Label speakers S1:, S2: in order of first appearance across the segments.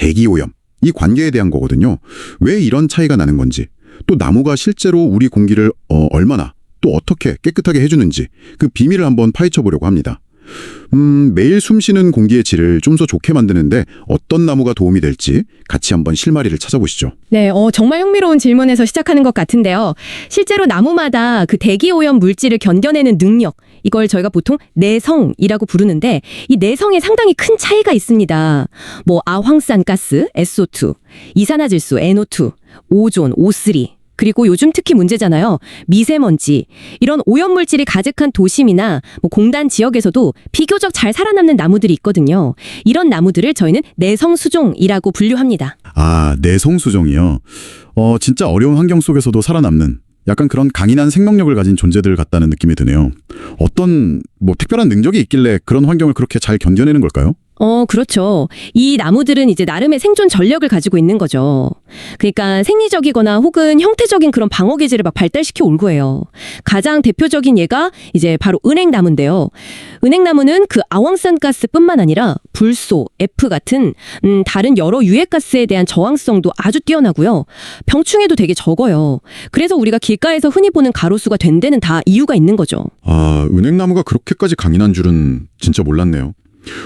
S1: 대기 오염, 이 관계에 대한 거거든요. 왜 이런 차이가 나는 건지, 또 나무가 실제로 우리 공기를 어, 얼마나 또 어떻게 깨끗하게 해주는지 그 비밀을 한번 파헤쳐 보려고 합니다. 음, 매일 숨쉬는 공기의 질을 좀 더 좋게 만드는데 어떤 나무가 도움이 될지 같이 한번 실마리를 찾아보시죠.
S2: 네, 어, 정말 흥미로운 질문에서 시작하는 것 같은데요. 실제로 나무마다 그 대기 오염 물질을 견뎌내는 능력, 이걸 저희가 보통 내성이라고 부르는데 이 내성에 상당히 큰 차이가 있습니다. 뭐 아황산 가스, SO2, 이산화질소, NO2, 오존, O3, 그리고 요즘 특히 문제잖아요. 미세먼지. 이런 오염물질이 가득한 도심이나 뭐 공단 지역에서도 비교적 잘 살아남는 나무들이 있거든요. 이런 나무들을 저희는 내성수종이라고 분류합니다.
S1: 아, 내성수정이요. 어, 진짜 어려운 환경 속에서도 살아남는 약간 그런 강인한 생명력을 가진 존재들 같다는 느낌이 드네요. 어떤 뭐 특별한 능력이 있길래 그런 환경을 그렇게 잘 견뎌내는 걸까요?
S2: 어, 그렇죠. 이 나무들은 이제 나름의 생존 전력을 가지고 있는 거죠. 그러니까 생리적이거나 혹은 형태적인 그런 방어 기제를 막 발달시켜 올 거예요. 가장 대표적인 예가 이제 바로 은행나무인데요. 은행나무는 그 아황산 가스뿐만 아니라 불소, F 같은 음, 다른 여러 유해가스에 대한 저항성도 아주 뛰어나고요. 병충해도 되게 적어요. 그래서 우리가 길가에서 흔히 보는 가로수가 된 데는 다 이유가 있는 거죠.
S1: 아, 은행나무가 그렇게까지 강인한 줄은 진짜 몰랐네요.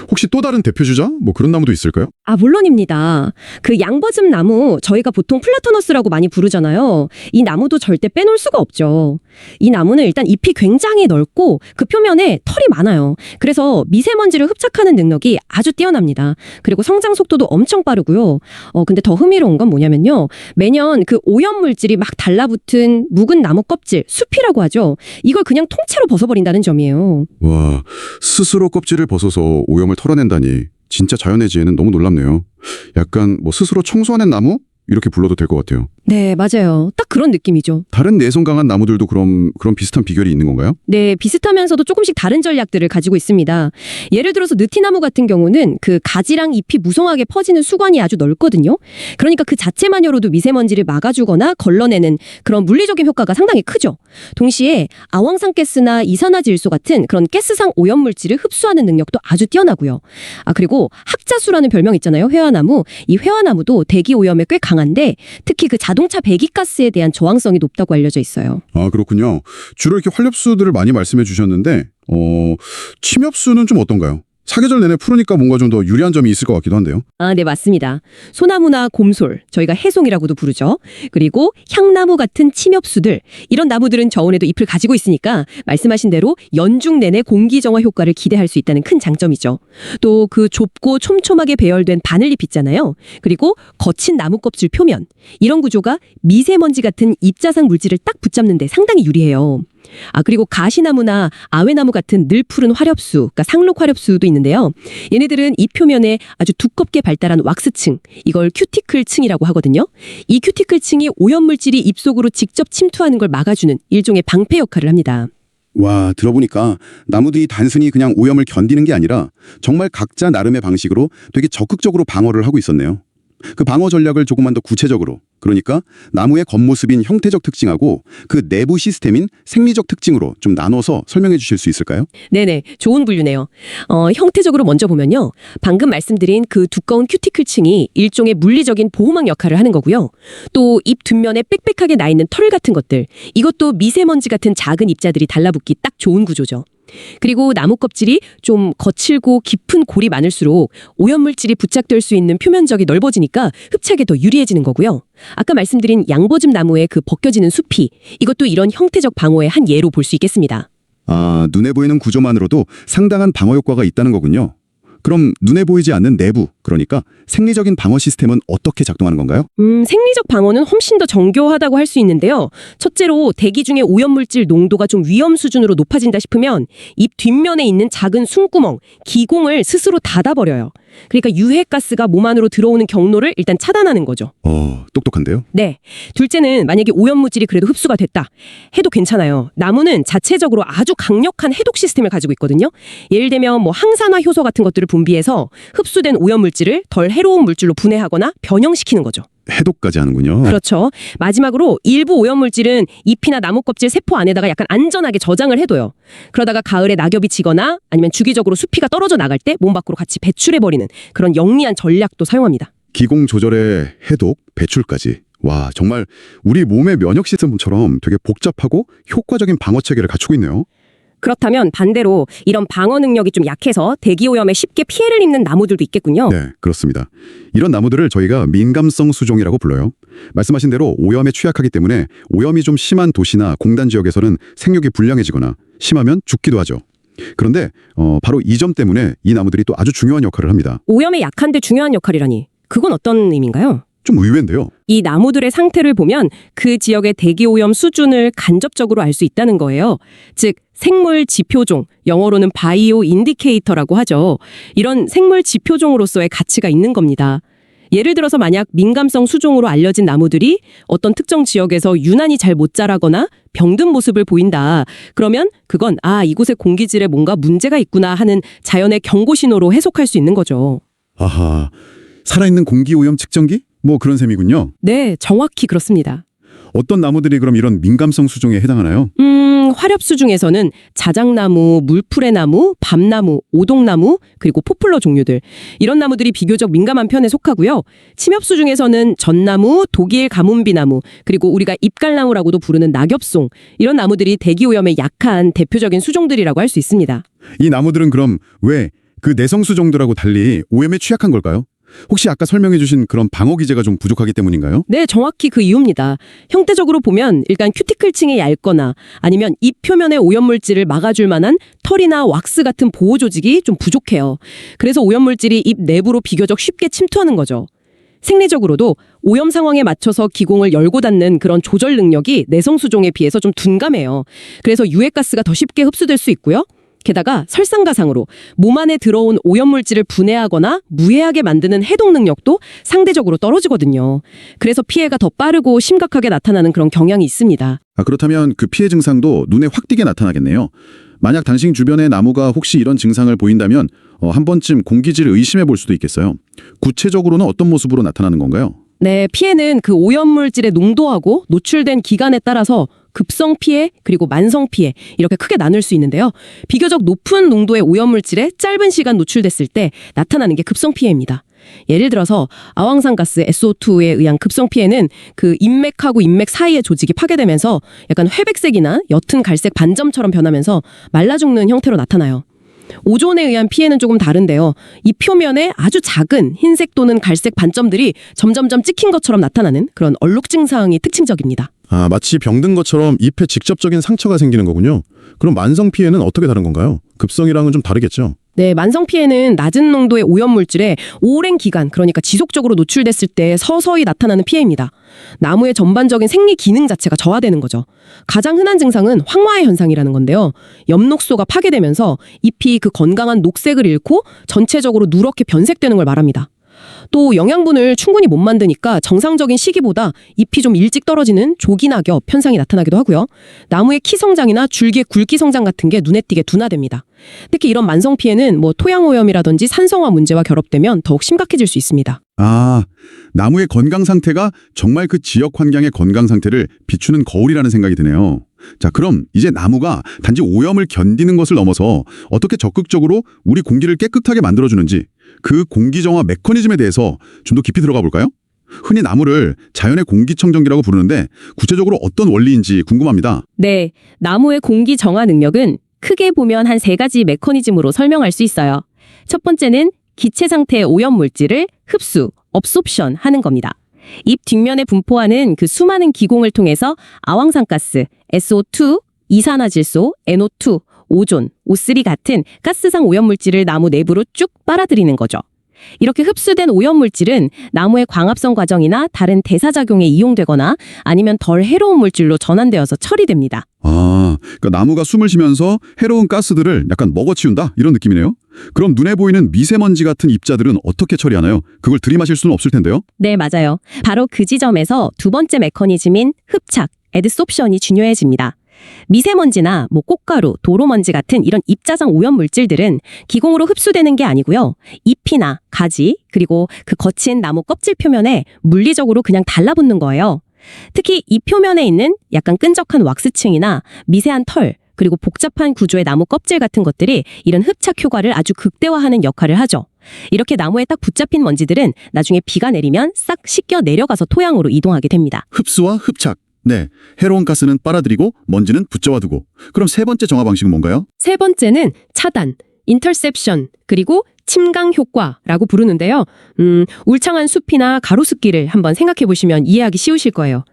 S1: 혹시 또 다른 대표 주자? 뭐 그런 나무도 있을까요?
S2: 아, 물론입니다. 그 양버즘 나무, 저희가 보통 플라토너스라고 많이 부르잖아요. 이 나무도 절대 빼놓을 수가 없죠. 이 나무는 일단 잎이 굉장히 넓고 그 표면에 털이 많아요. 그래서 미세먼지를 흡착하는 능력이 아주 뛰어납니다. 그리고 성장 속도도 엄청 빠르고요. 어, 근데 더 흥미로운 건 뭐냐면요. 매년 그 오염 물질이 막 달라붙은 묵은 나무 껍질, 숲이라고 하죠. 이걸 그냥 통째로 벗어버린다는 점이에요.
S1: 와, 스스로 껍질을 벗어서 오염을 털어낸다니 진짜 자연의 지혜는 너무 놀랍네요. 약간 뭐 스스로 청소하는 나무? 이렇게 불러도 될 것 같아요.
S2: 네, 맞아요. 딱 그런 느낌이죠.
S1: 다른 내성 강한 나무들도 그럼 그런 비슷한 비결이 있는 건가요?
S2: 네, 비슷하면서도 조금씩 다른 전략들을 가지고 있습니다. 예를 들어서 느티나무 같은 경우는 그 가지랑 잎이 무성하게 퍼지는 수관이 아주 넓거든요. 그러니까 그 자체만으로도 미세먼지를 막아주거나 걸러내는 그런 물리적인 효과가 상당히 크죠. 동시에 아황산 가스나 이산화질소 같은 그런 가스상 오염물질을 흡수하는 능력도 아주 뛰어나고요. 아, 그리고 학자수라는 별명 있잖아요. 회화나무. 이 회화나무도 대기 오염에 꽤 강한데 특히 그 자 동차 배기가스에 대한 저항성이 높다고 알려져 있어요.
S1: 아, 그렇군요. 주로 이렇게 활렵수들을 많이 말씀해 주셨는데, 어, 침엽수는 좀 어떤가요? 사계절 내내 푸르니까 뭔가 좀 더 유리한 점이 있을 것 같기도 한데요.
S2: 아, 네, 맞습니다. 소나무나 곰솔, 저희가 해송이라고도 부르죠. 그리고 향나무 같은 침엽수들, 이런 나무들은 저온에도 잎을 가지고 있으니까 말씀하신 대로 연중 내내 공기 정화 효과를 기대할 수 있다는 큰 장점이죠. 또 그 좁고 촘촘하게 배열된 바늘잎 있잖아요. 그리고 거친 나무 껍질 표면, 이런 구조가 미세먼지 같은 입자상 물질을 딱 붙잡는 데 상당히 유리해요. 아, 그리고 가시나무나 아웨나무 같은 늘 푸른 화렵수, 그러니까 상록 화렵수도 있는데요. 얘네들은 이 표면에 아주 두껍게 발달한 왁스층, 이걸 큐티클층이라고 하거든요. 이 큐티클층이 오염물질이 입속으로 직접 침투하는 걸 막아주는 일종의 방패 역할을 합니다.
S1: 와, 들어보니까 나무들이 단순히 그냥 오염을 견디는 게 아니라 정말 각자 나름의 방식으로 되게 적극적으로 방어를 하고 있었네요. 그 방어 전략을 조금만 더 구체적으로, 그러니까 나무의 겉모습인 형태적 특징하고 그 내부 시스템인 생리적 특징으로 좀 나눠서 설명해 주실 수 있을까요?
S2: 네네, 좋은 분류네요. 어, 형태적으로 먼저 보면요. 방금 말씀드린 그 두꺼운 큐티클층이 일종의 물리적인 보호막 역할을 하는 거고요. 또잎 뒷면에 빽빽하게 나 있는 털 같은 것들, 이것도 미세먼지 같은 작은 입자들이 달라붙기 딱 좋은 구조죠. 그리고 나무 껍질이 좀 거칠고 깊은 골이 많을수록 오염물질이 부착될 수 있는 표면적이 넓어지니까 흡착에 더 유리해지는 거고요. 아까 말씀드린 양버즘 나무의 그 벗겨지는 숲이 이것도 이런 형태적 방어의 한 예로 볼 수 있겠습니다.
S1: 아, 눈에 보이는 구조만으로도 상당한 방어 효과가 있다는 거군요. 그럼 눈에 보이지 않는 내부, 그러니까 생리적인 방어 시스템은 어떻게 작동하는 건가요?
S2: 음, 생리적 방어는 훨씬 더 정교하다고 할 수 있는데요. 첫째로 대기 중에 오염물질 농도가 좀 위험 수준으로 높아진다 싶으면 입 뒷면에 있는 작은 숨구멍, 기공을 스스로 닫아버려요. 그러니까 유해가스가 몸 안으로 들어오는 경로를 일단 차단하는 거죠.
S1: 어, 똑똑한데요?
S2: 네. 둘째는 만약에 오염물질이 그래도 흡수가 됐다 해도 괜찮아요. 나무는 자체적으로 아주 강력한 해독 시스템을 가지고 있거든요. 예를 들면 뭐 항산화 효소 같은 것들을 분비해서 흡수된 오염물질을 덜 해로운 물질로 분해하거나 변형시키는 거죠.
S1: 해독까지 하는군요.
S2: 그렇죠. 마지막으로 일부 오염물질은 잎이나 나무 껍질 세포 안에다가 약간 안전하게 저장을 해둬요. 그러다가 가을에 낙엽이 지거나 아니면 주기적으로 수피가 떨어져 나갈 때 몸 밖으로 같이 배출해버리는 그런 영리한 전략도 사용합니다.
S1: 기공 조절에 해독, 배출까지. 와, 정말 우리 몸의 면역 시스템처럼 되게 복잡하고 효과적인 방어 체계를 갖추고 있네요.
S2: 그렇다면 반대로 이런 방어 능력이 좀 약해서 대기 오염에 쉽게 피해를 입는 나무들도 있겠군요.
S1: 네, 그렇습니다. 이런 나무들을 저희가 민감성 수종이라고 불러요. 말씀하신 대로 오염에 취약하기 때문에 오염이 좀 심한 도시나 공단 지역에서는 생육이 불량해지거나 심하면 죽기도 하죠. 그런데 어, 바로 이 점 때문에 이 나무들이 또 아주 중요한 역할을 합니다.
S2: 오염에 약한데 중요한 역할이라니. 그건 어떤 의미인가요?
S1: 좀 의외인데요.
S2: 이 나무들의 상태를 보면 그 지역의 대기 오염 수준을 간접적으로 알 수 있다는 거예요. 즉 생물 지표종, 영어로는 바이오 인디케이터라고 하죠. 이런 생물 지표종으로서의 가치가 있는 겁니다. 예를 들어서 만약 민감성 수종으로 알려진 나무들이 어떤 특정 지역에서 유난히 잘 못 자라거나 병든 모습을 보인다. 그러면 그건 아, 이곳의 공기질에 뭔가 문제가 있구나 하는 자연의 경고 신호로 해석할 수 있는 거죠.
S1: 아하, 살아있는 공기오염 측정기? 뭐 그런 셈이군요.
S2: 네, 정확히 그렇습니다.
S1: 어떤 나무들이 그럼 이런 민감성 수종에 해당하나요?
S2: 음, 화렵수 중에서는 자작나무, 물풀의 나무, 밤나무, 오동나무, 그리고 포플러 종류들. 이런 나무들이 비교적 민감한 편에 속하고요. 침엽수 중에서는 전나무, 독일 가문비나무, 그리고 우리가 잎갈나무라고도 부르는 낙엽송. 이런 나무들이 대기오염에 약한 대표적인 수종들이라고 할 수 있습니다.
S1: 이 나무들은 그럼 왜 그 내성 수종들하고 달리 오염에 취약한 걸까요? 혹시 아까 설명해 주신 그런 방어 기제가 좀 부족하기 때문인가요?
S2: 네, 정확히 그 이유입니다. 형태적으로 보면 일단 큐티클층이 얇거나 아니면 잎 표면의 오염물질을 막아줄 만한 털이나 왁스 같은 보호 조직이 좀 부족해요. 그래서 오염물질이 잎 내부로 비교적 쉽게 침투하는 거죠. 생리적으로도 오염 상황에 맞춰서 기공을 열고 닫는 그런 조절 능력이 내성 수종에 비해서 좀 둔감해요. 그래서 유해가스가 더 쉽게 흡수될 수 있고요. 게다가 설상가상으로 몸 안에 들어온 오염물질을 분해하거나 무해하게 만드는 해독 능력도 상대적으로 떨어지거든요. 그래서 피해가 더 빠르고 심각하게 나타나는 그런 경향이 있습니다.
S1: 아, 그렇다면 그 피해 증상도 눈에 확 띄게 나타나겠네요. 만약 당신 주변의 나무가 혹시 이런 증상을 보인다면 어, 한 번쯤 공기질을 의심해 볼 수도 있겠어요. 구체적으로는 어떤 모습으로 나타나는 건가요?
S2: 네, 피해는 그 오염물질의 농도하고 노출된 기간에 따라서 급성 피해 그리고 만성 피해 이렇게 크게 나눌 수 있는데요. 비교적 높은 농도의 오염물질에 짧은 시간 노출됐을 때 나타나는 게 급성 피해입니다. 예를 들어서 아황산가스 SO2에 의한 급성 피해는 그 인맥하고 인맥 사이의 조직이 파괴되면서 약간 회백색이나 옅은 갈색 반점처럼 변하면서 말라 죽는 형태로 나타나요. 오존에 의한 피해는 조금 다른데요. 이 표면에 아주 작은 흰색 또는 갈색 반점들이 점점점 찍힌 것처럼 나타나는 그런 얼룩 증상이 특징적입니다.
S3: 아, 마치 병든 것처럼 잎에 직접적인 상처가 생기는 거군요. 그럼 만성 피해는 어떻게 다른 건가요? 급성이랑은 좀 다르겠죠?
S2: 네, 만성 피해는 낮은 농도의 오염물질에 오랜 기간, 그러니까 지속적으로 노출됐을 때 서서히 나타나는 피해입니다. 나무의 전반적인 생리 기능 자체가 저하되는 거죠. 가장 흔한 증상은 황화의 현상이라는 건데요. 엽록소가 파괴되면서 잎이 그 건강한 녹색을 잃고 전체적으로 누렇게 변색되는 걸 말합니다. 또 영양분을 충분히 못 만드니까 정상적인 시기보다 잎이 좀 일찍 떨어지는 조기 낙엽 현상이 나타나기도 하고요. 나무의 키 성장이나 줄기의 굵기 성장 같은 게 눈에 띄게 둔화됩니다. 특히 이런 만성 피해는 뭐 토양 오염이라든지 산성화 문제와 결합되면 더욱 심각해질 수 있습니다.
S1: 아, 나무의 건강 상태가 정말 그 지역 환경의 건강 상태를 비추는 거울이라는 생각이 드네요. 자, 그럼 이제 나무가 단지 오염을 견디는 것을 넘어서 어떻게 적극적으로 우리 공기를 깨끗하게 만들어주는지 그 공기 정화 메커니즘에 대해서 좀 더 깊이 들어가 볼까요? 흔히 나무를 자연의 공기청정기라고 부르는데 구체적으로 어떤 원리인지 궁금합니다.
S2: 네, 나무의 공기 정화 능력은 크게 보면 한 세 가지 메커니즘으로 설명할 수 있어요. 첫 번째는 기체 상태의 오염 물질을 흡수, 업소션 하는 겁니다. 잎 뒷면에 분포하는 그 수많은 기공을 통해서 아황산가스, SO2, 이산화질소, NO2, 오존, O3 같은 가스상 오염물질을 나무 내부로 쭉 빨아들이는 거죠. 이렇게 흡수된 오염물질은 나무의 광합성 과정이나 다른 대사작용에 이용되거나 아니면 덜 해로운 물질로 전환되어서 처리됩니다.
S1: 아, 그러니까 나무가 숨을 쉬면서 해로운 가스들을 약간 먹어치운다 이런 느낌이네요. 그럼 눈에 보이는 미세먼지 같은 입자들은 어떻게 처리하나요? 그걸 들이마실 수는 없을 텐데요.
S2: 네, 맞아요. 바로 그 지점에서 두 번째 메커니즘인 흡착, 에드소프션이 중요해집니다. 미세먼지나 뭐 꽃가루, 도로먼지 같은 이런 입자상 오염 물질들은 기공으로 흡수되는 게 아니고요. 잎이나 가지, 그리고 그 거친 나무 껍질 표면에 물리적으로 그냥 달라붙는 거예요. 특히 이 표면에 있는 약간 끈적한 왁스층이나 미세한 털, 그리고 복잡한 구조의 나무 껍질 같은 것들이 이런 흡착 효과를 아주 극대화하는 역할을 하죠. 이렇게 나무에 딱 붙잡힌 먼지들은 나중에 비가 내리면 싹 씻겨 내려가서 토양으로 이동하게 됩니다.
S1: 흡수와 흡착. 네. 해로운 가스는 빨아들이고 먼지는 붙잡아 두고. 그럼 세 번째 정화 방식은 뭔가요?
S2: 세 번째는 차단, 인터셉션, 그리고 침강 효과라고 부르는데요. 음, 울창한 숲이나 가로수길을 한번 생각해 보시면 이해하기 쉬우실 거예요.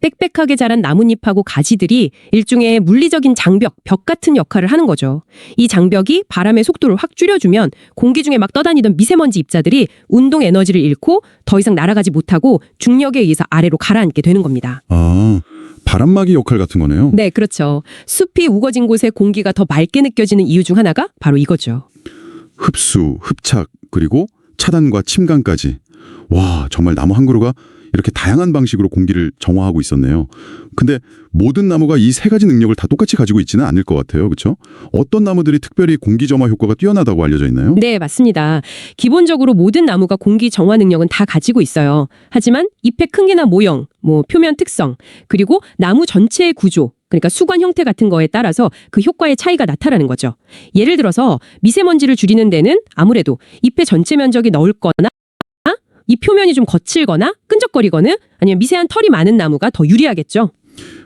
S2: 빽빽하게 자란 나뭇잎하고 가지들이 일종의 물리적인 장벽, 벽 같은 역할을 하는 거죠. 이 장벽이 바람의 속도를 확 줄여주면 공기 중에 막 떠다니던 미세먼지 입자들이 운동 에너지를 잃고 더 이상 날아가지 못하고 중력에 의해서 아래로 가라앉게 되는 겁니다.
S1: 아, 바람막이 역할 같은 거네요.
S2: 네, 그렇죠. 숲이 우거진 곳에 공기가 더 맑게 느껴지는 이유 중 하나가 바로 이거죠.
S1: 흡수, 흡착, 그리고 차단과 침강까지. 와, 정말 나무 한 그루가 이렇게 다양한 방식으로 공기를 정화하고 있었네요. 근데 모든 나무가 이 세 가지 능력을 다 똑같이 가지고 있지는 않을 것 같아요. 그렇죠? 어떤 나무들이 특별히 공기 정화 효과가 뛰어나다고 알려져 있나요?
S2: 네, 맞습니다. 기본적으로 모든 나무가 공기 정화 능력은 다 가지고 있어요. 하지만 잎의 크기나 모형, 뭐 표면 특성, 그리고 나무 전체의 구조, 그러니까 수관 형태 같은 거에 따라서 그 효과의 차이가 나타나는 거죠. 예를 들어서 미세먼지를 줄이는 데는 아무래도 잎의 전체 면적이 넓거나 이 표면이 좀 거칠거나 끈적거리거나 아니면 미세한 털이 많은 나무가 더 유리하겠죠.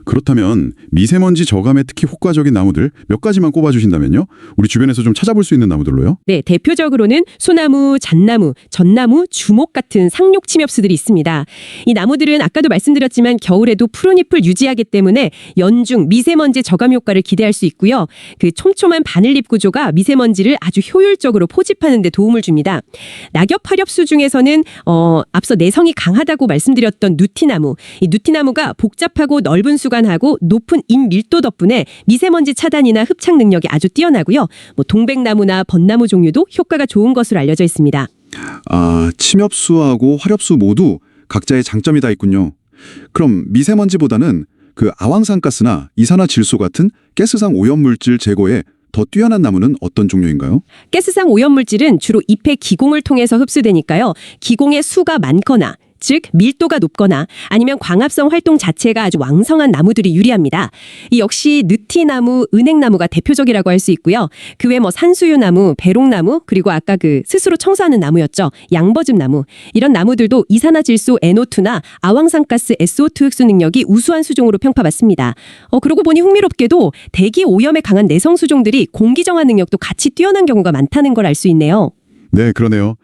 S1: 그렇다면 미세먼지 저감에 특히 효과적인 나무들 몇 가지만 꼽아주신다면요? 우리 주변에서 좀 찾아볼 수 있는 나무들로요?
S2: 네, 대표적으로는 소나무, 잣나무, 전나무, 주목 같은 상록 침엽수들이 있습니다. 이 나무들은 아까도 말씀드렸지만 겨울에도 푸른 잎을 유지하기 때문에 연중 미세먼지 저감 효과를 기대할 수 있고요. 그 촘촘한 바늘잎 구조가 미세먼지를 아주 효율적으로 포집하는 데 도움을 줍니다. 낙엽 화렵수 중에서는 어, 앞서 내성이 강하다고 말씀드렸던 누티나무. 이 누티나무가 복잡하고 넓은 수 관하고 높은 잎 밀도 덕분에 미세먼지 차단이나 흡착 능력이 아주 뛰어나고요. 뭐 동백나무나 벚나무 종류도 효과가 좋은 것으로 알려져 있습니다.
S1: 아, 침엽수하고 화렵수 모두 각자의 장점이 다 있군요. 그럼 미세먼지보다는 그 아황산가스나 이산화질소 같은 가스상 오염물질 제거에 더 뛰어난 나무는 어떤 종류인가요?
S2: 가스상 오염물질은 주로 잎의 기공을 통해서 흡수되니까요. 기공의 수가 많거나 즉 밀도가 높거나 아니면 광합성 활동 자체가 아주 왕성한 나무들이 유리합니다. 이 역시 느티나무, 은행나무가 대표적이라고 할 수 있고요. 그 외 뭐 산수유나무, 배롱나무 그리고 아까 그 스스로 청소하는 나무였죠. 양버즙나무 이런 나무들도 이산화질소 NO2나 아황산가스 SO2 흡수 능력이 우수한 수종으로 평가받습니다. 어 그러고 보니 흥미롭게도 대기 오염에 강한 내성 수종들이 공기 정화 능력도 같이 뛰어난 경우가 많다는 걸 알 수 있네요.
S1: 네, 그러네요.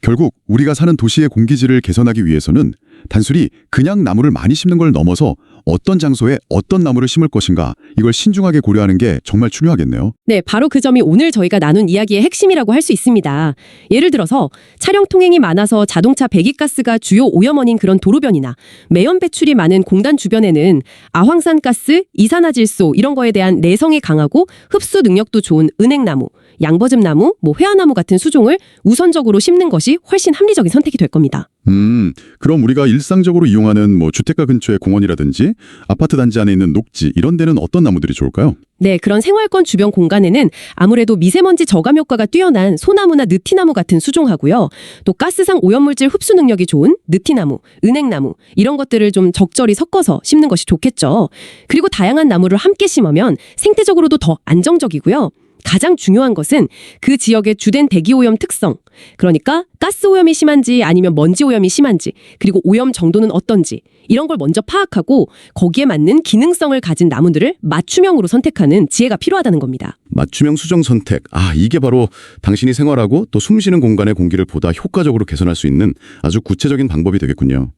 S1: 결국 우리가 사는 도시의 공기질을 개선하기 위해서는 단순히 그냥 나무를 많이 심는 걸 넘어서 어떤 장소에 어떤 나무를 심을 것인가 이걸 신중하게 고려하는 게 정말 중요하겠네요.
S2: 네, 바로 그 점이 오늘 저희가 나눈 이야기의 핵심이라고 할 수 있습니다. 예를 들어서 차량 통행이 많아서 자동차 배기가스가 주요 오염원인 그런 도로변이나 매연 배출이 많은 공단 주변에는 아황산가스, 이산화질소 이런 거에 대한 내성이 강하고 흡수 능력도 좋은 은행나무, 양버즙 나무, 뭐 회화나무 같은 수종을 우선적으로 심는 것이 훨씬 합리적인 선택이 될 겁니다.
S1: 음, 그럼 우리가 일상적으로 이용하는 뭐 주택가 근처의 공원이라든지 아파트 단지 안에 있는 녹지 이런 데는 어떤 나무들이 좋을까요?
S2: 네, 그런 생활권 주변 공간에는 아무래도 미세먼지 저감 효과가 뛰어난 소나무나 느티나무 같은 수종하고요. 또 가스상 오염물질 흡수 능력이 좋은 느티나무, 은행나무 이런 것들을 좀 적절히 섞어서 심는 것이 좋겠죠. 그리고 다양한 나무를 함께 심으면 생태적으로도 더 안정적이고요. 가장 중요한 것은 그 지역의 주된 대기 오염 특성. 그러니까 가스 오염이 심한지 아니면 먼지 오염이 심한지, 그리고 오염 정도는 어떤지 이런 걸 먼저 파악하고 거기에 맞는 기능성을 가진 나무들을 맞춤형으로 선택하는 지혜가 필요하다는 겁니다.
S1: 맞춤형 수정 선택. 아, 이게 바로 당신이 생활하고 또 숨쉬는 공간의 공기를 보다 효과적으로 개선할 수 있는 아주 구체적인 방법이 되겠군요.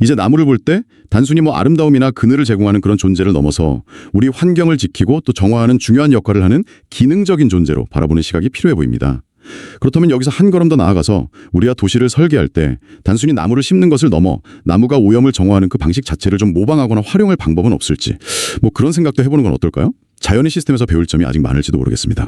S1: 이제 나무를 볼 때 단순히 뭐 아름다움이나 그늘을 제공하는 그런 존재를 넘어서 우리 환경을 지키고 또 정화하는 중요한 역할을 하는 기능적인 존재로 바라보는 시각이 필요해 보입니다. 그렇다면 여기서 한 걸음 더 나아가서 우리가 도시를 설계할 때 단순히 나무를 심는 것을 넘어 나무가 오염을 정화하는 그 방식 자체를 좀 모방하거나 활용할 방법은 없을지 뭐 그런 생각도 해보는 건 어떨까요? 자연의 시스템에서 배울 점이 아직 많을지도 모르겠습니다.